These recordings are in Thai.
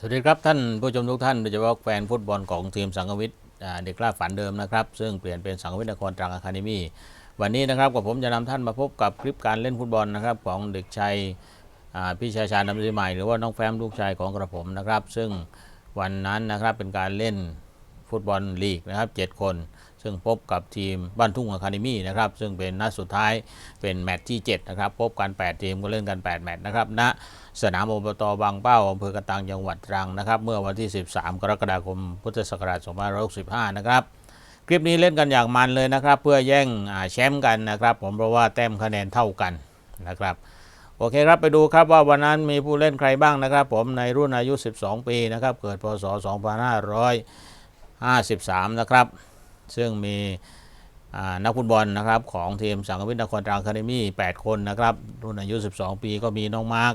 สวัสดีครับท่านผู้ชมทุกท่านโดยเฉพาะแฟนฟุตบอลของทีมสังกวิทย์เด็กกล้าฝันเดิมนะครับ ซึ่งเปลี่ยนเป็นสังกวิทย์นครตรังอะคาเดมี่วันนี้นะครับกับผมจะนำท่านมาพบกับคลิปการเล่นฟุตบอลนะครับของเด็กชายพี่ชายชาญนำสิใหม่หรือว่าน้องแฟมลูกชายของกระผมนะครับ ซึ่งวันนั้นนะครับเป็นการเล่น ฟุตบอลลีกนะครับ 7 คน ซึ่งพบกับทีมบ้านทุ่งอะคาเดมี่นะครับ ซึ่งเป็นนัดสุดท้ายเป็นแมตช์ที่ 7 นะครับ พบกัน 8 ทีมก็เล่นกัน 8 แมตช์นะครับณสนามอบตบางเป้าอำเภอกระตังจังหวัดตรังนะครับ เมื่อวันที่ 13 กรกฎาคมพุทธศักราช2565 นะครับคลิปนี้เล่นกันอย่างมันเลยนะครับ เพื่อแย่งแชมป์กันนะครับ ผมเพราะว่าแต้มคะแนนเท่ากันนะครับโอเคครับ ไปดูครับว่าวันนั้นมีผู้เล่นใครบ้างนะครับ ผมในรุ่นอายุ 12 ปีนะครับ เกิดพศ 53 นะครับ ซึ่งมีนักฟุตบอลนะครับของทีมสังกวิทนครตรังคาเดมี่8คนนะครับ รุ่นอายุ 12 ปีก็มีน้องมาร์ค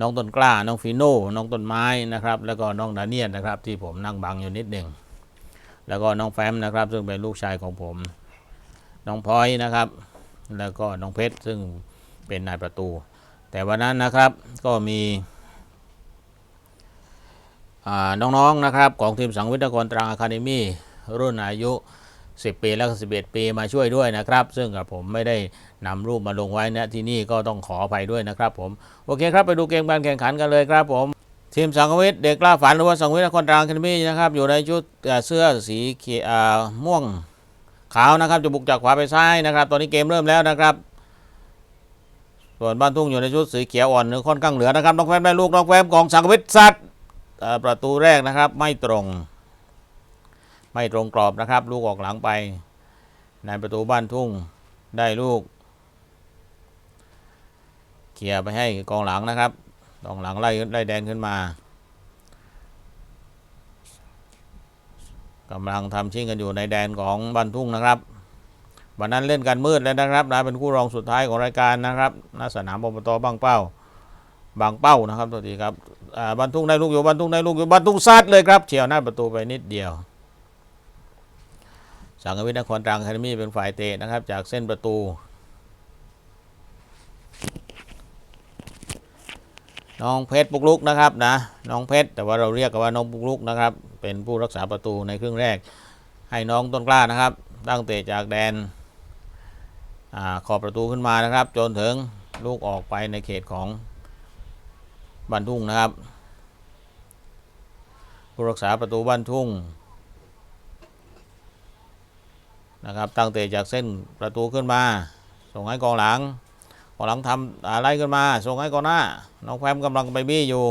น้องต้นกล้า น้องฟิโน่ น้องต้นไม้นะครับ แล้วก็น้องดาเนียนนะครับที่ผมนั่งบังอยู่นิดหนึ่ง แล้วก็น้องแฟมนะครับ ซึ่งเป็นลูกชายของผม น้องพลอยนะครับ แล้วก็น้องเพชรซึ่งเป็นนายประตู แต่วันนั้นนะครับก็มี น้องๆนะครับของทีมสังวิทยากรตรังอะคาเดมี่รุ่นอายุ 10 ปีแล้วก็11 ปีมาช่วยด้วยนะครับ ซึ่งกับผมไม่ได้นำรูปมาลงไว้นะที่นี่ก็ต้องขออภัยด้วยนะครับผมโอเคครับไปดูเกมการแข่งขันกันเลยครับผมทีมสังวิทย์เด็กกล้าฝันหรือว่าสังวิทย์นครตรังอะคาเดมี่นะครับอยู่ในชุดเสื้อสีเขียวม่วงขาวนะครับจะบุกจากขวาไปซ้ายนะครับ ตอนนี้เกมเริ่มแล้วนะครับส่วนบ้านทุ่งอยู่ในชุดสีเขียวอ่อนหรือค่อนข้างเหลือนะครับน้องแฟมได้ลูกน้องแฟมของสังวิทย์ซัดเอ่อ ประตูแรกนะครับไม่ตรง ไม่ตรงกรอบนะครับ ลูกออกหลังไป ในประตูบ้านทุ่งได้ลูกเคลียร์ไปให้กองหลังนะครับกองหลังไล่ไล่แดนขึ้นมากำลังทำชิงกันอยู่ในแดนของบ้านทุ่งนะครับวันนั้นเล่นกันมืดเลยนะครับนะเป็นคู่รองสุดท้ายของรายการนะครับณสนามอบตบางเป้า บางเป้านะครับตัวทีครับบ้านทุ่งได้ลูกอยู่บ้านทุ่งได้ลูกอยู่บ้านทุ่งซัดเลยครับเฉียวหน้าประตูไปนิดเดียว สังวิทนครตรังคาเดมี่เป็นฝ่ายเตะนะครับ จากเส้นประตูน้องเพชรปุกลุกนะครับนะน้องเพชรแต่ว่าเราเรียกกันว่าน้องปุกลุกนะครับ เป็นผู้รักษาประตูในครึ่งแรก ให้น้องต้นกล้านะครับ ตั้งเตะจากแดนอขอบประตูขึ้นมานะครับ จนถึงลูกออกไปในเขตของ บ้านทุ่งนะครับ ผู้รักษาประตูบ้านทุ่งนะครับตั้งเตะจากเส้นประตูขึ้นมา ส่งให้กองหลังกองหลังทำอะไรขึ้นมา ส่งให้กองหน้า น้องแฟมกำลังไปบี้อยู่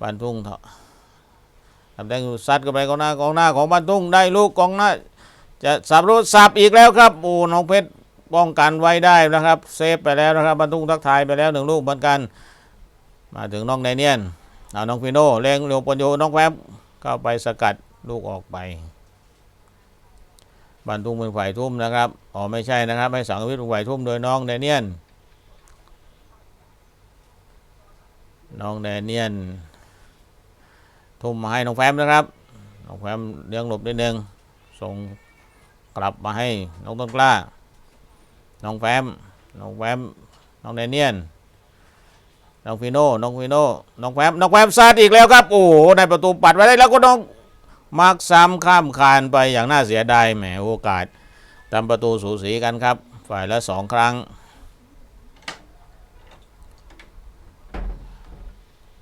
บ้านทุ่งทำแดงอยู่ซัดกันไปกองหน้ากองหน้าของบ้านทุ่งได้ลูกกองหน้าจะสับรูสับอีกแล้วครับโอ้น้องเพชร ป้องกันไว้ได้นะครับ เซฟไปแล้วนะครับบ้านทุ่งทักทายไปแล้วหนึ่งลูกเหมือนกัน มาถึงน้องไดเนียนเอาน้องฟิโน่เล็งเร็วปนโยน้องแฟมเข้าไปสกัดลูกออกไปบ้านทุ่งเป็นฝ่ายทุ่มนะครับอ๋อไม่ใช่นะครับให้สังวิทย์เป็นฝ่ายทุ่มโดยน้องแดเนียนน้องแดเนียน ทุ่มมาให้น้องแฟมนะครับ น้องแฟมเลี้ยงหลบนิดนึงส่งกลับมาให้น้องต้นกล้า น้องแฟม น้องแฟม น้องแดเนียน น้องฟิโน่ น้องฟิโน่ น้องแฟม น้องแฟมซัดอีกแล้วครับ โอ้โห ในประตูปัดไว้ได้แล้วก็น้องมักซ้ำข้ามคานไปอย่างน่าเสียดาย แหมโอกาสทำประตูสูสีกันครับ ฝ่ายละสองครั้ง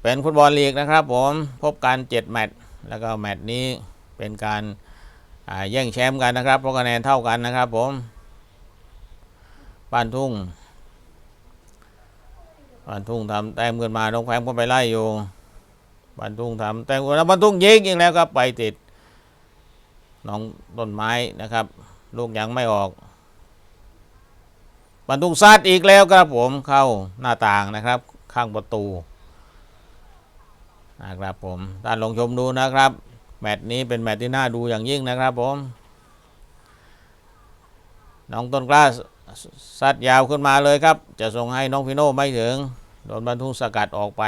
เป็นฟุตบอลลีกนะครับผม พบกัน7แมตช์ แล้วก็แมตช์นี้เป็นการาแย่งแชมป์กันนะครับ เพราะคะแนนเท่ากันนะครับผม บ้านทุ่งบ้านทุ่งทำแต้มขึ้นมาน้องแฟมก็ไปไล่อยู่บันทุ่งทำแต่แล้วบันทุ่งยิงอีกแล้วครับไปติดน้องต้นไม้นะครับ ลูกยังไม่ออกบันทุ่งซัดอีกแล้วครับผมเข้าหน้าต่างนะครับ ข้างประตูนะครับผมท่านลองชมดูนะครับ แมตช์นี้เป็นแมตช์ที่น่าดูอย่างยิ่งนะครับผม น้องต้นกล้า ซัดยาวขึ้นมาเลยครับ จะส่งให้น้องฟิโน่ไม่ถึง โดนบันทุ่งสกัดออกไป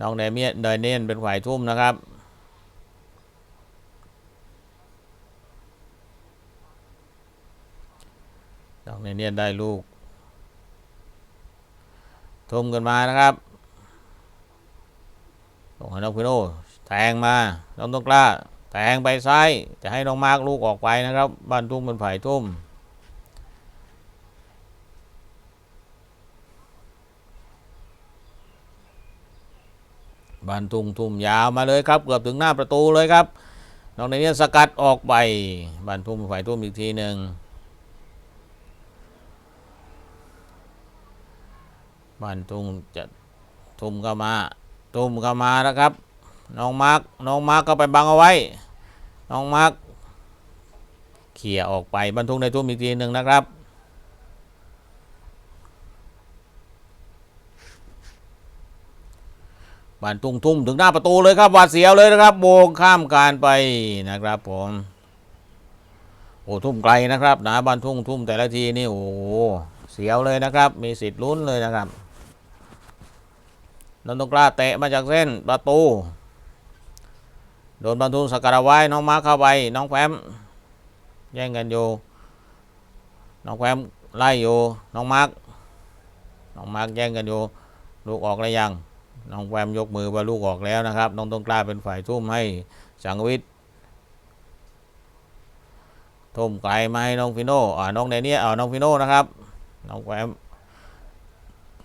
น้องเดเมียนเดเนียนเป็นฝ่ายทุ่มนะครับน้องเดเนียนได้ลูก ทุ่มกันมานะครับส่งให้น้องพิโนแทงมาน้องต้นกล้าแทงไปซ้ายจะให้น้องมาร์กลูกออกไปนะครับบ้านทุ่งเป็นฝ่ายทุ่ม บ้านทุ่งทุ่มยาวมาเลยครับ เกือบถึงหน้าประตูเลยครับน้องในนี้สกัดออกไปบ้านทุ่มฝ่ายทุ่มอีกทีหนึ่งบ้านทุ่งจะทุ่มเข้ามาทุ่มเข้ามาแล้วครับ น้องมาร์กน้องมาร์กก็ไปบังเอาไว้ น้องมาร์กเขี่ยออกไปบรรทุกในทุ่มอีกทีหนึ่งนะครับ บานตุ้งทุ่มถึงหน้าประตูเลยครับหวาดเสียวเลยนะครับโบงข้ามการไปนะครับผมโอ้ทุ่มไกลนะครับหนาบานทุ่งทุ่มแต่ละทีนี่โอ้เสียวเลยนะครับ มีสิทธิ์ลุ้นเลยนะครับนนทกล้าเตะมาจากเส้นประตู โดนบรรทุกสกัดเอาไว้น้องมาร์คเข้าไป น้องแฟมแย่งกันอยู่ น้องแฟมไล่อยู่ น้องมาร์คน้องมาร์คแย่งกันอยู่ ลูกออกแล้วยัง น้องแวมยกมือว่าลูกออกแล้วนะครับ น้องต้นกล้าเป็นฝ่ายทุ่มให้สังวิทย์ทุ่มไกลมาให้น้องฟิโน่อ่าน้องในเนี้ยอ่าน้องฟิโน่นะครับ น้องแวม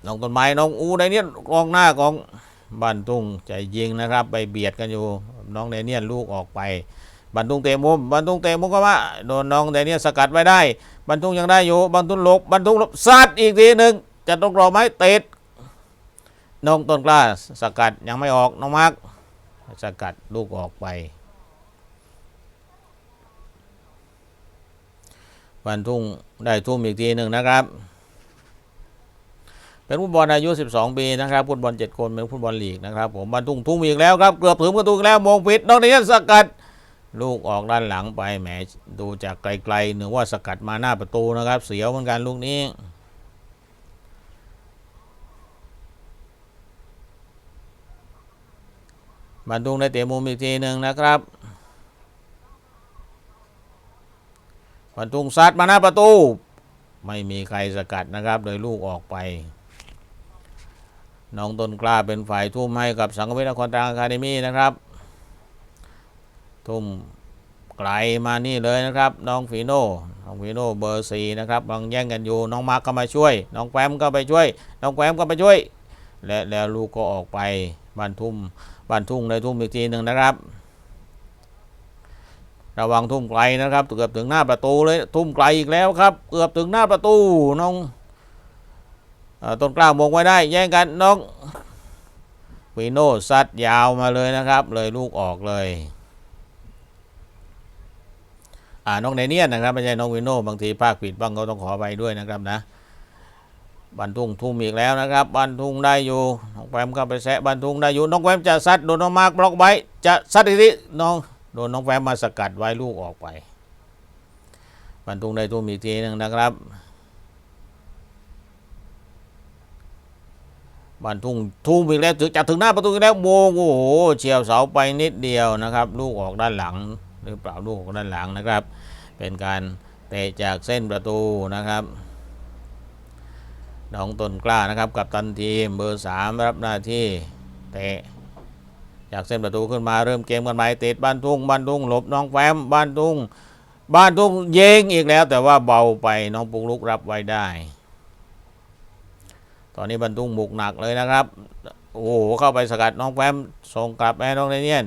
น้องต้นไม้น้องอูในเนี้ยกองหน้ากองบันทุ่งใจยิงนะครับ ไปเบียดกันอยู่ น้องในเนี้ยลูกออกไปบันทุ่งเตะมุมบันทุ่งเตะมุมก็ว่าโดนน้องในเนี้ยสกัดไว้ได้บันทุ่งยังได้อยู่บันทุ่งหลบบันทุ่งหลบซัดอีกทีหนึ่งจะต้องรอไหมเตะ น้องต้นกล้าสกัดยังไม่ออกน้องมาร์กสกัดลูกออกไปวันทุ่งได้ทุ่มอีกทีหนึ่งนะครับ เป็นฟุตบอลอายุ 12 ปีนะครับฟุตบอล7คนเป็นฟุตบอลลีกนะครับผมบันทุ่งทุ่มอีกแล้วครับเกือบถึงประตูแล้วมงผิดน้องนี้สกัดลูกออกด้านหลังไปแหมดูจากไกลๆหนึ่งว่าสกัดมาหน้าประตูนะครับ เสียวเหมือนกันลูกนี้ บันทุงได้เตะมุมอีกทีหนึ่งนะครับบันทุงซัดมาหน้าประตู ไม่มีใครสกัดนะครับ โดยลูกออกไป น้องต้นกล้าเป็นฝ่ายทุ่มให้กับสังคมวิทยาครตรังอะคาเดมี่นะครับ ทุ่มไกลมานี่เลยนะครับ น้องฟีโน่น้องฟีโน่เบอร์สี่นะครับกำลังแย่งกันอยู่ น้องมาร์กก็มาช่วย น้องแฟมก็ไปช่วย น้องแฟมก็ไปช่วย และแล้วลูกก็ออกไปบ้านทุ่ม บ้านทุ่งในทุ่มอีกทีหนึ่งนะครับ ระวังทุ่มไกลนะครับ เกือบถึงหน้าประตูเลยทุ่มไกลอีกแล้วครับ เกือบถึงหน้าประตูน้องอต้นกล้ามงไว้ได้แย่งกันน้องวีโน่ซัดยาวมาเลยนะครับ เลยลูกออกเลยอ่าน้องเนเนียนนะครับไม่ใช่น้องวีโน่บางทีภาคผิดบ้างก็ต้องขอไปด้วยนะครับนะ บันทุ่งทุ่มอีกแล้วนะครับบันทุ่งได้อยู่น้องแวมเข้าไปแซะบันทุ่งได้อยู่น้องแวมจะซัดโดนน้องมาร์กบล็อกไว้จะซัดอีกทีน้องโดนน้องแวมมาสกัดไว้ลูกออกไปบันทุ่งได้ทุ่มอีกทีหนึ่งนะครับบันทุ่งทุ่มอีกแล้วถึงจะถึงหน้าประตูอีกแล้วโมงโอ้โหเฉียวเสาไปนิดเดียวนะครับ ลูกออกด้านหลังหรือเปล่าลูกออกด้านหลังนะครับ เป็นการเตะจากเส้นประตูนะครับ น้องต้นกล้านะครับกับตันทีมเบอร์สามรับหน้าที่เตะจากเส้นประตูขึ้นมาเริ่มเกมกันใหม่ติดบ้านทุ่งบ้านทุ่งหลบน้องแฟมบ้านทุ่งบ้านทุ่งเยงอีกแล้ว แต่ว่าเบาไปน้องปุกลุกรับไว้ได้ ตอนนี้บ้านทุ่งบุกหนักเลยนะครับโอ้โหเข้าไปสกัดน้องแฟมส่งกลับไปให้น้องเนเนียน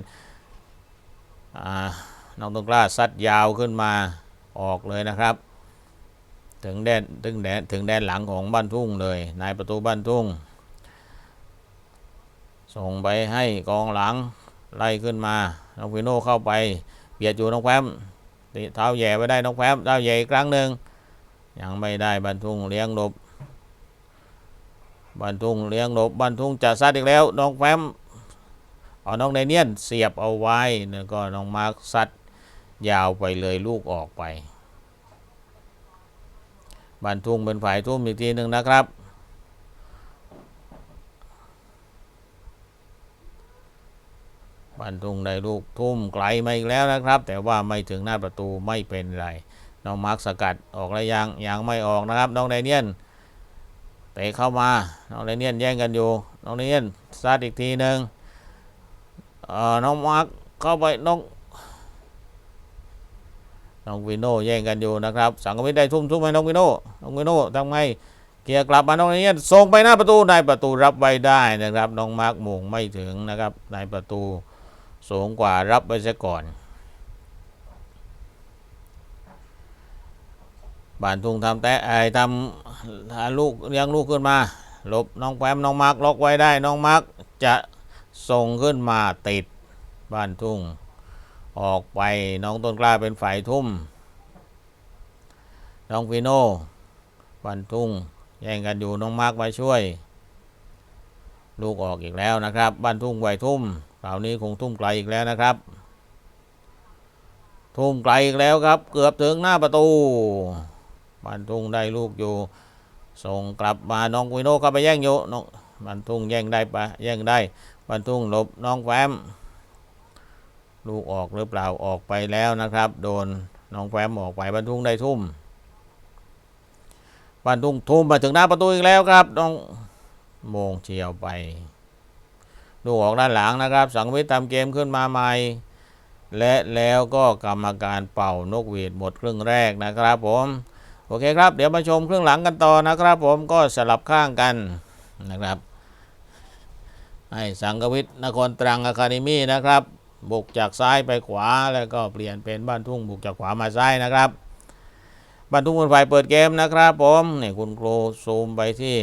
น้องต้นกล้าซัดยาวขึ้นมาออกเลยนะครับ ถึงแดนถึงแดนถึงแดนหลังของบ้านทุ่งเลย นายประตูบ้านทุ่ง ส่งไปให้กองหลังไล่ขึ้นมาน้องฟิโน่เข้าไปเบียดอยู่น้องแฟมเท้าแย่ไปได้น้องแฟมเท้าแหย่อีกครั้งหนึ่งยังไม่ได้บ้านทุ่งเลี้ยงหลบบ้านทุ่งเลี้ยงหลบบ้านทุ่งจะซัดอีกแล้วน้องแฟมเอาน้องเนเนียนเสียบเอาไว้แล้วก็น้องมาร์คซัดยาวไปเลยลูกออกไป บันทุ่งเป็นฝ่ายทุ่มอีกทีหนึ่งนะครับบันทุ่งได้ลูกทุ่มไกลมาอีกแล้วนะครับ แต่ว่าไม่ถึงหน้าประตูไม่เป็นไร น้องมาร์คสกัดออกแล้วยังยังไม่ออกนะครับ น้องไดเนียนเตะเข้ามา น้องเรเนียนแย่งกันอยู่ น้องเรเนียนซัดอีกทีหนึ่งเอ่อน้องมาร์คเข้าไปน้อง น้องวิโน่แย่งกันอยู่นะครับ สังกวิทได้ทุ่มทุ่มให้น้องวิโน่น้องวิโน่ทำไงเกียร์กลับมาน้องเนียนส่งไปหน้าประตูในประตูรับไว้ได้นะครับ น้องมาร์คหม่งไม่ถึงนะครับในประตูสูงกว่ารับไปซะก่อนบานทุงทำแต่ไอทำลูกเลี้ยงลูกขึ้นมาหลบน้องแปมน้องมาร์กล็อกไว้ได้น้องมาร์กจะส่งขึ้นมาติดบ้านทุ่ง ออกไปน้องต้นกล้าเป็นฝ่ายทุ่ม น้องฟิโน่บ้านทุ่งแย่งกันอยู่น้องมาร์กมาช่วย ลูกออกอีกแล้วนะครับบ้านทุ่งไวทุ่มคราวนี้คงทุ่มไกลอีกแล้วนะครับ ทุ่มไกลอีกแล้วครับ เกือบถึงหน้าประตูบ้านทุ่งได้ลูกอยู่ ส่งกลับมาน้องวิโน่เข้าไปแย่งอยู่น้องบ้านทุ่งแย่งได้ปะแย่งได้บ้านทุ่งหลบน้องแฟม ลูกออกหรือเปล่าออกไปแล้วนะครับ โดนน้องแฟมออกไปบ้านทุ่งได้ทุ่มบ้านทุ่งทุ่มมาถึงหน้าประตูอีกแล้วครับน้องโมงเฉียวไป ลูกออกด้านหลังนะครับ สังวิทย์ทำเกมขึ้นมาใหม่และแล้วก็กรรมการเป่านกหวีดหมดครึ่งแรกนะครับผมโอเคครับ เดี๋ยวมาชมครึ่งหลังกันต่อนะครับ ผมก็สลับข้างกันนะครับให้สังกวิทย์นครตรังอะคาเดมี่นะครับ บุกจากซ้ายไปขวาแล้วก็เปลี่ยนเป็นบ้านทุ่งบุกจากขวามาซ้ายนะครับบ้านทุ่งเป็นฝ่ายเปิดเกมนะครับผมนี่คุณครูซูมไปที่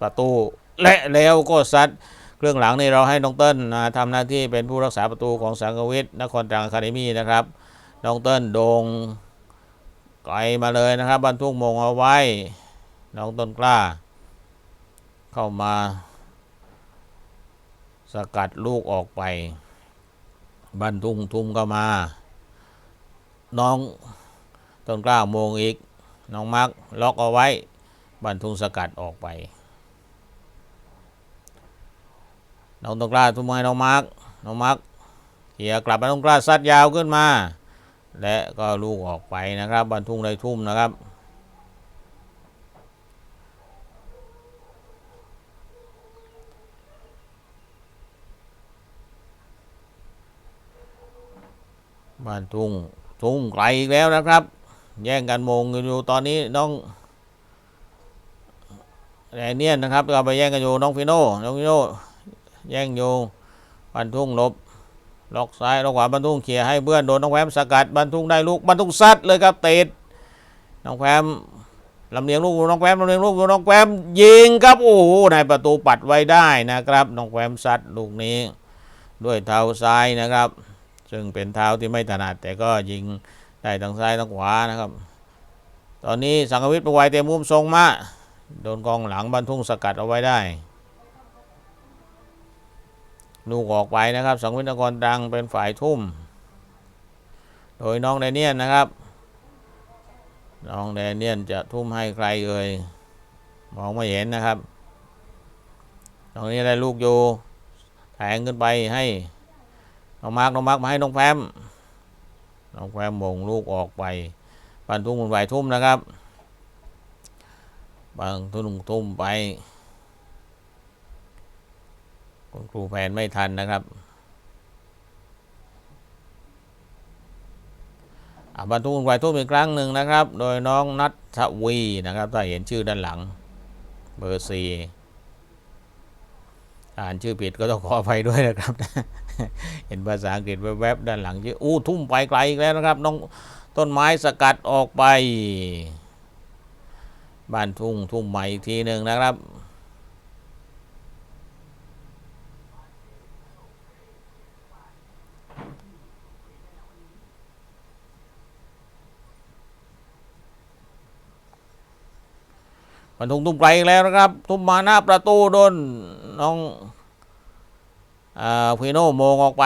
ประตูและแล้วก็ซัดเครื่องหลังนี่เราให้น้องเติ้ลนะทำหน้าที่เป็นผู้รักษาประตูของสังกวิทย์นครตรังคาเดมี่นะครับน้องเติ้ลโดงไกลมาเลยนะครับบรรทุกมงเอาไว้ น้องต้นกล้า เข้ามา สกัดลูกออกไป บรรทุกทุ่มเข้ามา น้องต้นกล้าโมงอีก น้องมักล็อกเอาไว้บรรทุกสกัดออกไป น้องต้นกล้าทุ่มให้น้องมักน้องมักเขี่ยกลับมาน้องกล้าซัดยาวขึ้นมา และก็ลูกออกไปนะครับบรรทุงได้ทุ่มนะครับ บ้านทุ่งทุ่งไกลอีกแล้วนะครับ แย่งกันมงกันอยู่ตอนนี้น้องแดเนียนนะครับก็ไปแย่งกันอยู่น้องฟิโน่น้องฟิโน่แย่งอยู่บ้านทุ่งหลบล็อกซ้ายล็อกขวาบรรทุงเขี่ยให้เพื่อนโดนน้องแวมสกัดบรรทุงได้ลูกบรรทุงซัดเลยครับติดน้องแวมลำเลียงลูกน้องแวมลำเลียงลูกน้องแวมยิงครับโอ้โหในประตูปัดไว้ได้นะครับ น้องแวมซัดลูกนี้ ด้วยเท้าซ้ายนะครับ ซึ่งเป็นเท้าที่ไม่ถนัด แต่ก็ยิงได้ทั้งซ้ายทั้งขวานะครับ ตอนนี้สังกวิทย์ประไวเต็มมุมทรงมาโดนกองหลังบรรทุงสกัดเอาไว้ได้ลูกออกไปนะครับ สังวิทย์นครตรังเป็นฝ่ายทุ่ม โดยน้องแดเนียนนะครับ น้องแดเนียนจะทุ่มให้ใครเอ่ยมองไม่เห็นนะครับ ตรงนี้ได้ลูกอยู่แทงขึ้นไปให้ น้องมาร์กน้องมาร์กมาให้น้องแฟมน้องแฟมมงลูกออกไป ปันทุ่มบนฝ่ายทุ่มนะครับบางทุ่มทุ่มไป คุณครูแผนไม่ทันนะครับอะบรรทุกไวทุ่มอีกครั้งหนึ่งนะครับ โดยน้องนัทวีนะครับ ถ้าเห็นชื่อด้านหลัง เบอร์สี่อ่านชื่อผิดก็ต้องขออภัยด้วยนะครับ เห็นภาษาอังกฤษแวบๆด้านหลังชื่ออู้ทุ่มไปไกลอีกแล้วนะครับน้องต้นไม้สกัดออกไป บ้านทุ่งทุ่มใหม่อีกทีหนึ่งนะครับบรรทุกทุ่มไกลอีกแล้วนะครับ ทุ่มมาหน้าประตูโดนน้อง พีโน่โมงออกไป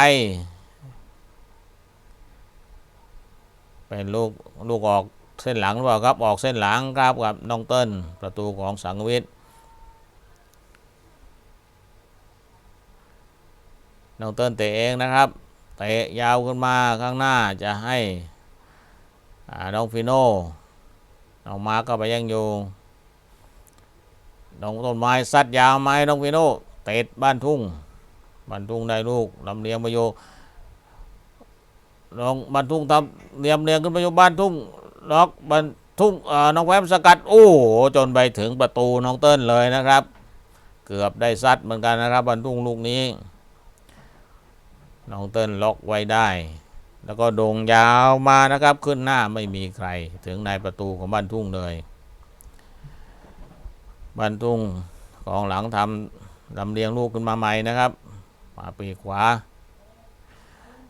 เป็นลูกลูกออกเส้นหลังหรือเปล่าครับ ออกเส้นหลังครับกับน้องเติ้ลประตูของสังวิทย์น้องเติ้ลเตะเองนะครับเตะยาวขึ้นมาข้างหน้าจะให้น้องฟิโน่น้องมาร์กก็ไปยังอยู่น้องต้นไม้ซัดยาวไม้น้องฟิโน่เตะบ้านทุ่ง บ้านทุ่งได้ลูกลำเลียงมาโยน้องบ้านทุ่งทำเลียมเลียงขึ้นมาโยบ้านทุ่งล็อกบ้านทุ่งอ่อน้องแวมสกัดโอ้โหจนไปถึงประตูน้องเติ้ลเลยนะครับ เกือบได้ซัดเหมือนกันนะครับบ้านทุ่งลูกนี้ น้องเติ้ลล็อกไว้ได้ แล้วก็โด่งยาวมานะครับขึ้นหน้าไม่มีใคร ถึงในประตูของบ้านทุ่งเลยบ้านทุ่งกองหลังทำลำเลียงลูกขึ้นมาใหม่นะครับ มาปีกขวา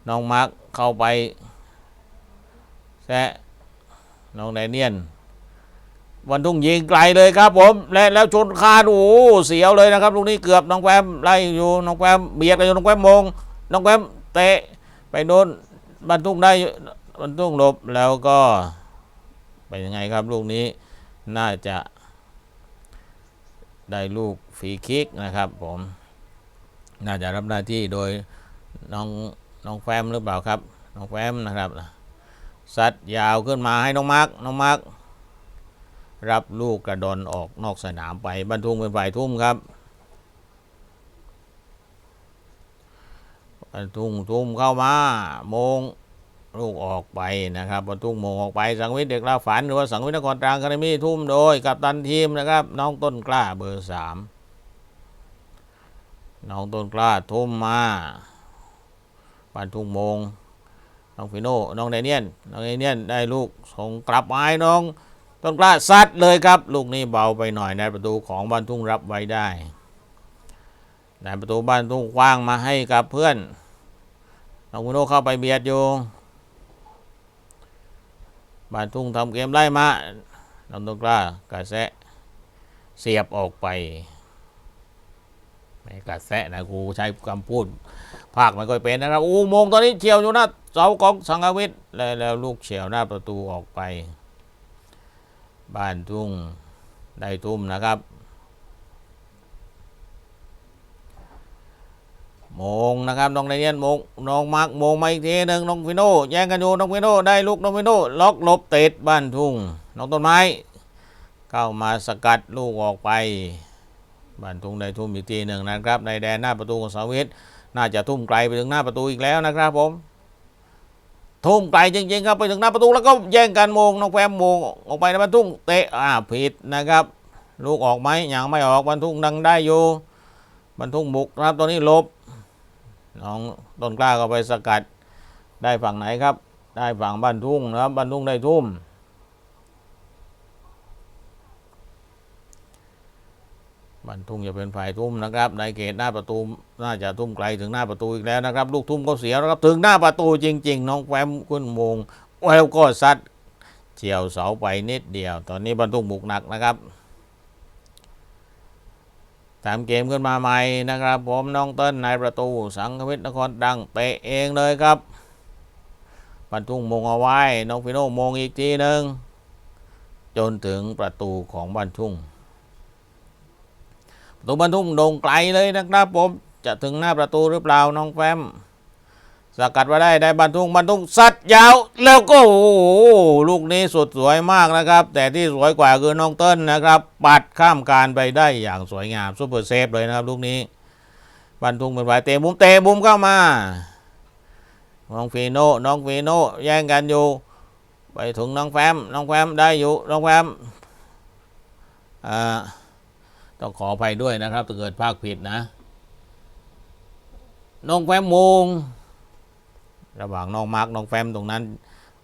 น้องมาร์คเข้าไปแซะน้องไดเนียน วันทุ่งยิงไกลเลยครับผม และแล้วชนคานโอ้เสียวเลยนะครับลูกนี้เกือบน้องแวมไล่อยู่น้องแวมเบียดกันอยู่น้องแวมมง น้องแวมเตะไปโดนบรรทุกได้บรรทุกหลบแล้วก็เป็นยังไงครับลูกนี้น่าจะได้ลูกฟรีคิกนะครับผม น่าจะรับหน้าที่โดยน้องน้องแฟมหรือเปล่าครับ น้องแฟมนะครับซัดยาวขึ้นมาให้น้องมาร์กน้องมาร์กรับลูกกระดอนออกนอกสนามไปบรรทุกเป็นฝ่ายทุ่มครับบรรทุกทุ่มเข้ามาโมงลูกออกไปนะครับบรรทุกโมงออกไปสังวิทย์เด็กลาฝันหรือว่าสังวิทย์นครตรังคาเดมี่ทุ่มโดย กัปตันทีมนะครับ น้องต้นกล้าเบอร์สาม น้องต้นกล้าทุ่มมาปันทุ่งมง น้องฟิโน่ น้องไดเนียน น้องไดเนียนได้ลูกส่งกลับมาให้น้อง ต้นกล้าซัดเลยครับ ลูกนี้เบาไปหน่อยในประตูของบ้านทุ่งรับไว้ได้ในประตูบ้านทุ่งกว้างมาให้กับเพื่อน น้องฟิโน่เข้าไปเบียดอยู่บ้านทุ่งทำเกมไล่มาน้องต้นกล้ากระแสะเสียบออกไป ไม่กระแสะนะกูใช้คำพูด ภาคไม่ค่อยเป็นนะครับอูโมงตอนนี้เฉียวอยู่หน้าเสาของสังกวิทย์แล้วแล้วลูกเฉียวหน้าประตูออกไป บ้านทุ่งได้ทุ่มนะครับโมงนะครับน้องไดเนียนโมงน้องมาร์กโมงมาอีกทีหนึ่งน้องฟิโน่แย่งกันอยู่น้องฟิโน่ได้ลูกน้องฟิโน่ล็อกหลบเตะบ้านทุ่งน้องต้นไม้ เข้ามาสกัดลูกออกไป บ้านทุ่งได้ทุ่มอีกทีหนึ่งนะครับในแดนหน้าประตูของสาวิทน่าจะทุ่มไกลไปถึงหน้าประตูอีกแล้วนะครับผมทุ่มไกลจริงๆครับไปถึงหน้าประตูแล้วก็แย่งกันโมงน้องแฟมโมงออกไปในบ้านทุ่งเตะอ่าผิดนะครับ ลูกออกไหมยังไม่ออกบ้านทุ่งดังได้อยู่บ้านทุ่งบุกนะครับตอนนี้ลบน้องต้นกล้าก็ไปสกัดได้ฝั่งไหนครับ ได้ฝั่งบ้านทุ่งนะครับบ้านทุ่งได้ทุ่ม บันทุ่งจะเป็นฝ่ายทุ่มนะครับในเขตหน้าประตูน่าจะทุ่มไกลถึงหน้าประตูอีกแล้วนะครับ ลูกทุ่มก็เสียแล้วครับถึงหน้าประตูจริง ๆ น้องแฟมขึ้นมงแล้วก็ซัดเฉียวเสาไปนิดเดียว ตอนนี้บรรทุกบุกหนักนะครับตามเกมขึ้นมาใหม่นะครับผมน้องเติ้ลในประตูสังควิทนครดังเตะเองเลยครับบรรทุกมงเอาไว้น้องฟิโน่มงอีกทีหนึ่งจนถึงประตูของบรรทุก ตูบรรทุกโด่งไกลเลยนะครับผม จะถึงหน้าประตูหรือเปล่าน้องแฟม สกัดไว้ได้ได้บรรทุกบรรทุกสัดยาว แล้วก็โอ้โหลูกนี้สุดสวยมากนะครับ แต่ที่สวยกว่าคือน้องเติ้ลนะครับ ปัดข้ามการไปได้อย่างสวยงามซุปเปอร์เซฟเลยนะครับลูกนี้ บรรทุกเป็นฝ่ายเตะมุมเตะมุมเข้ามา น้องฟีโน่น้องฟีโน่แย่งกันอยู่ไปถึงน้องแฟมน้องแฟมได้อยู่น้องแฟมอ่า ต้องขออภัยด้วยนะครับถ้าเกิดภาคผิดนะน้องแฟมมงระหว่างน้องมาร์กน้องแฟมตรงนั้น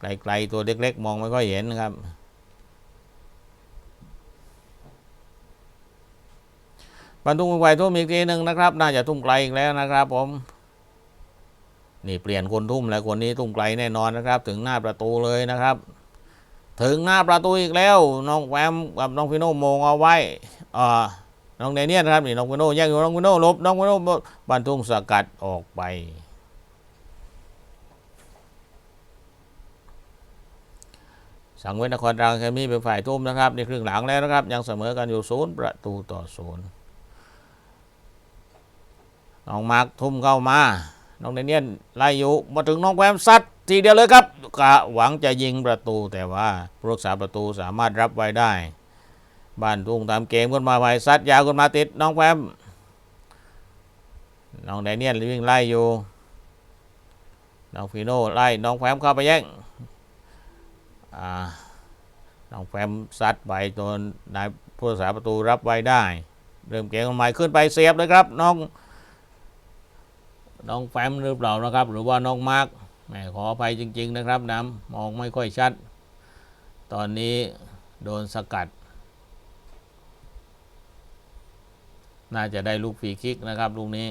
ไกลๆตัวเล็ก ๆ มองไม่ค่อยเห็นนะครับ บรรทุกไฟทุ่มอีกทีหนึ่งนะครับ น่าจะทุ่มไกลอีกแล้วนะครับ ผม นี่เปลี่ยนคนทุ่มแล้วคนนี้ทุ่มไกลแน่นอนนะครับ ถึงหน้าประตูเลยนะครับ ถึงหน้าประตูอีกแล้วน้องแฟมกับน้องฟิโน่มงเอาไว้อ่าน้องเดเนียนะครับนี่น้องวิโน่แย่งอยู่น้องวิโน่ลบน้องวิโน่บันทุงสกัดออกไป สังเวยนครรังแคมีเป็นฝ่ายทุ่มนะครับในครึ่งหลังแล้วนะครับ ยังเสมอกันอยู่ศูนย์ประตูต่อศูนย์น้องมาร์คทุ่มเข้ามา น้องเดเนียนไล่อยู่มาถึงน้องแวมซัดทีเดียวเลยครับกะหวังจะยิงประตูแต่ว่าผู้รักษาประตูสามารถรับไว้ได้ บ้านทุ่งตามเกมขึ้นมาใบซัดยาวขึ้นมาติดน้องแฟมน้องแดเนียลวิ่งไล่อยู่ น้องฟีโน่ไล่น้องแฟมเข้าไปแย่งน้องแฟมซัดไปจนนายผู้รักษาประตูรับไว้ได้ เริ่มเกมกันใหม่ขึ้นไปเสียบเลยครับ น้อง น้องแฟมหรือเปล่านะครับ หรือว่าน้องมาร์กแหมขออภัยจริง ๆ นะครับน้ำมองไม่ค่อยชัด ตอนนี้โดนสกัด น่าจะได้ลูกฟรีคิกนะครับลูกนี้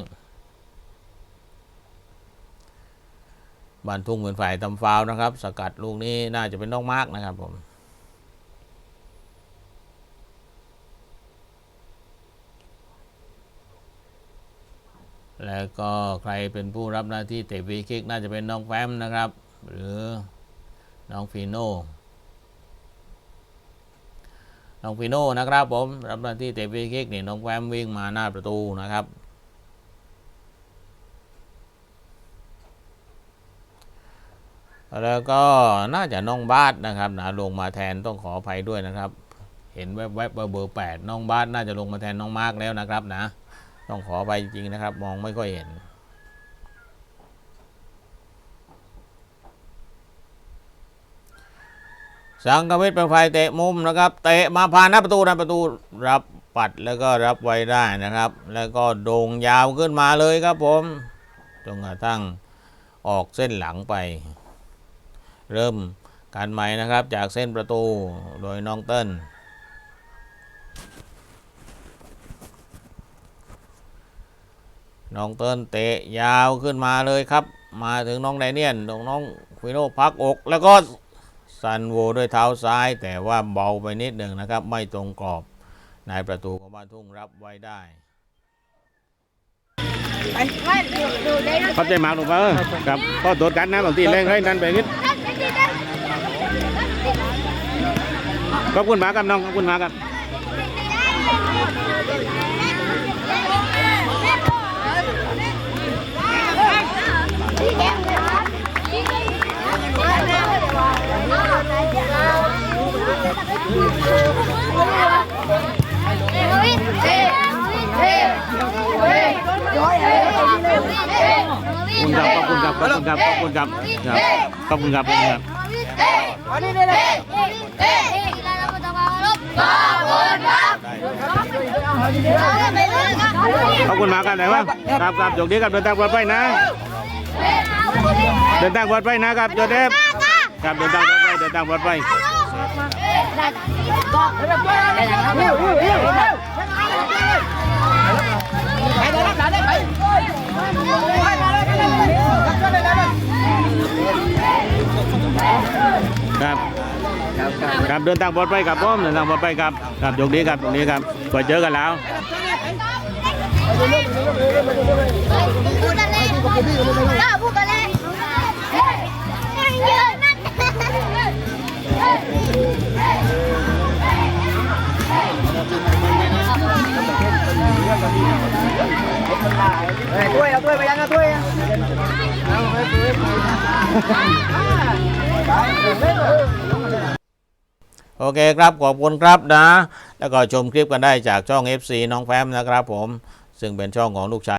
บานทุ่งเป็นฝ่ายทำฟาวนะครับ สกัดลูกนี้น่าจะเป็นน้องมาร์กนะครับผม แล้วก็ใครเป็นผู้รับหน้าที่เตะฟรีคิกน่าจะเป็นน้องแฟมนะครับ หรือน้องฟีโน่น้องฟีโน่นะครับผมรับหน้าที่เตะฟรีคิกนี่น้องแฟมวิ่งมาหน้าประตูนะครับแล้วก็น่าจะน้องบาสนะครับนะลงมาแทนต้องขออภัยด้วยนะครับ เห็นแวบๆเบอร์แปดน้องบาสน่าจะลงมาแทนน้องมาร์กแล้วนะครับนะ ต้องขอไปจริงนะครับ มองไม่ค่อยเห็น สังกวิทย์เป็นฝ่ายเตะมุมนะครับเตะมาผ่านหน้าประตูนะประตูรับปัดแล้วก็รับไว้ได้นะครับ แล้วก็โด่งยาวขึ้นมาเลยครับผมจนกระทั่งออกเส้นหลังไป เริ่มการใหม่นะครับจากเส้นประตูโดยน้องเติ้ล น้องเติ้ลเตะยาวขึ้นมาเลยครับ มาถึงน้องไดเนียนน้องน้องฟิโนพักอก แล้วก็ซันโวด้วยเท้าซ้าย แต่ว่าเบาไปนิดหนึ่งนะครับ ไม่ตรงกรอบนายประตูของบ้านทุ่งรับไว้ได้เข้าใจมากหรือเปล่าครับก็โดดกันนะบางทีแรงให้นั่นไปนิดขอบคุณมากครับน้องขอบคุณมากครับ ขอบคุณครับ ขอบคุณครับขอบคุณครับขอบคุณครับขอบคุณครับขอบคุณครับขอบคุณมากครับไหนวะครับครับโชคดีครับเดินทางปลอดภัยนะ เดินทางปลอดภัยนะครับโจเดฟครับเดินทางปลอดภัยเดินทางปลอดภัยครั เดินทางปลอดภัยครับผมเดินทางปลอดภัยครับครับโชคดีครับตรงนี้ครับไว้เจอกันแล้วพูดกันเลยพูดกันเลยเยอะมากถ้วยเอาถ้วยไปยังเอาถ้วย โอเคครับขอบคุณครับนะ แล้วก็ชมคลิปกันได้จากช่อง FC น้องแฟมนะครับผม ซึ่งเป็นช่องของลูกชาย